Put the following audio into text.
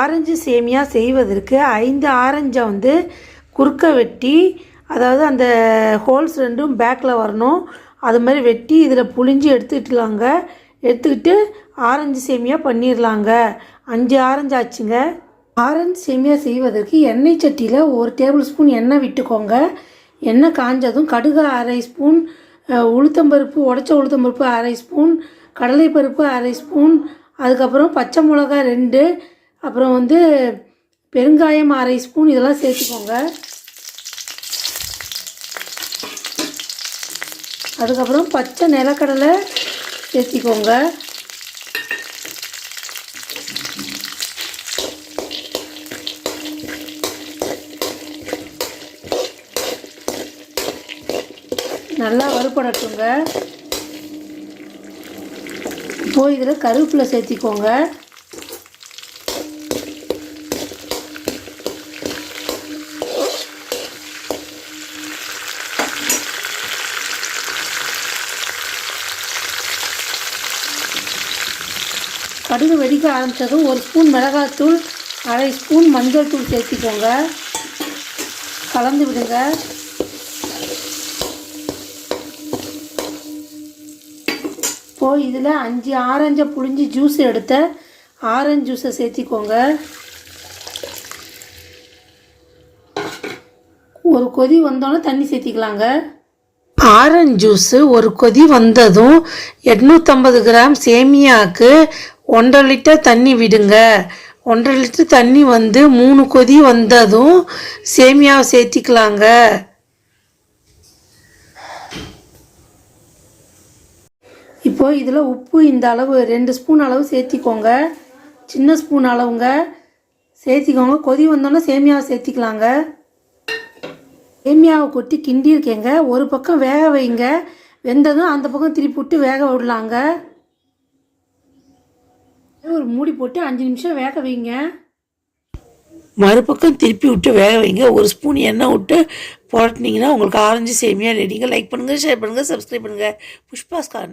Orange சேமியா செய்வதற்கு ஐந்து ஆரஞ்சை வந்து குறுக்க வெட்டி அதாவது அந்த ஹோல்ஸ் ரெண்டும் பேக்கில் வரணும். அது மாதிரி வெட்டி இதில் புழிஞ்சு எடுத்துக்கிட்டுலாங்க எடுத்துக்கிட்டு ஆரஞ்சு சேமியா பண்ணிடலாங்க அஞ்சு ஆரஞ்சு ஆச்சுங்க. ஆரஞ்சு சேமியா செய்வதற்கு எண்ணெய் சட்டியில் ஒரு டேபிள் ஸ்பூன் எண்ணெய் விட்டுக்கோங்க. எண்ணெய் காஞ்சதும் கடுகு அரை ஸ்பூன் உளுத்தம்பருப்பு உடச்ச உளுத்தம்பருப்பு அரை ஸ்பூன் கடலைப்பருப்பு அரை ஸ்பூன் அதுக்கப்புறம் பச்சை மிளகா ரெண்டு அப்புறம் வந்து பெருங்காயம் அரை ஸ்பூன் இதெல்லாம் சேர்த்துக்கோங்க. அதுக்கப்புறம் பச்சை நிலக்கடலை சேர்த்திக்கோங்க. நல்லா வறுபடட்டுங்க இப்போ இதில் கருவேப்பிலை சேர்த்திக்கோங்க. கடுகு வெடிக்க ஆரம்பித்ததும் ஒரு ஸ்பூன் மிளகாத்தூள் அரை ஸ்பூன் மஞ்சள் தூள் சேர்த்திக்கோங்க. கலந்து விடுங்க. இப்போது இதில் அஞ்சு ஆரஞ்சை புழிஞ்சு ஜூஸ் எடுத்த ஆரஞ்சு ஜூஸை சேர்த்திக்கோங்க. ஒரு கொதி வந்தோன்னே தண்ணி சேர்த்திக்கலாங்க. ஆரஞ்சு ஜூஸு ஒரு கொதி வந்ததும் எட்நூற்றம்பது கிராம் சேமியாவுக்கு ஒன்றரை லிட்டர் தண்ணி விடுங்க. ஒன்றரை லிட்டர் தண்ணி வந்து மூணு கொதி வந்ததும் சேமியாவை சேர்த்திக்கலாங்க. இப்போது இதில் உப்பு இந்த அளவு ரெண்டு ஸ்பூன் அளவு சேர்த்திக்கோங்க. சின்ன ஸ்பூன் அளவுங்க. சேர்த்திக்கோங்க. கொதி வந்தோன்னே சேமியாவை சேர்த்திக்கலாங்க. சேமியாவை கொட்டி கிண்டி இருக்கேங்க ஒரு பக்கம் வேக வைங்க. வெந்ததும் அந்த பக்கம் திருப்பி விட்டு வேக விடலாங்க. ஒரு மூடி போட்டு அஞ்சு நிமிஷம் வேக வைங்க. மறுபக்கம் திருப்பி விட்டு வேக வைங்க. ஒரு ஸ்பூன் எண்ணெய் விட்டு புரட்டினீங்கன்னா உங்களுக்கு ஆரஞ்சு சேமியாக ரெடிங்க லைக் பண்ணுங்கள் ஷேர் பண்ணுங்கள் சப்ஸ்கிரைப் பண்ணுங்கள் புஷ்பாஸ்கார்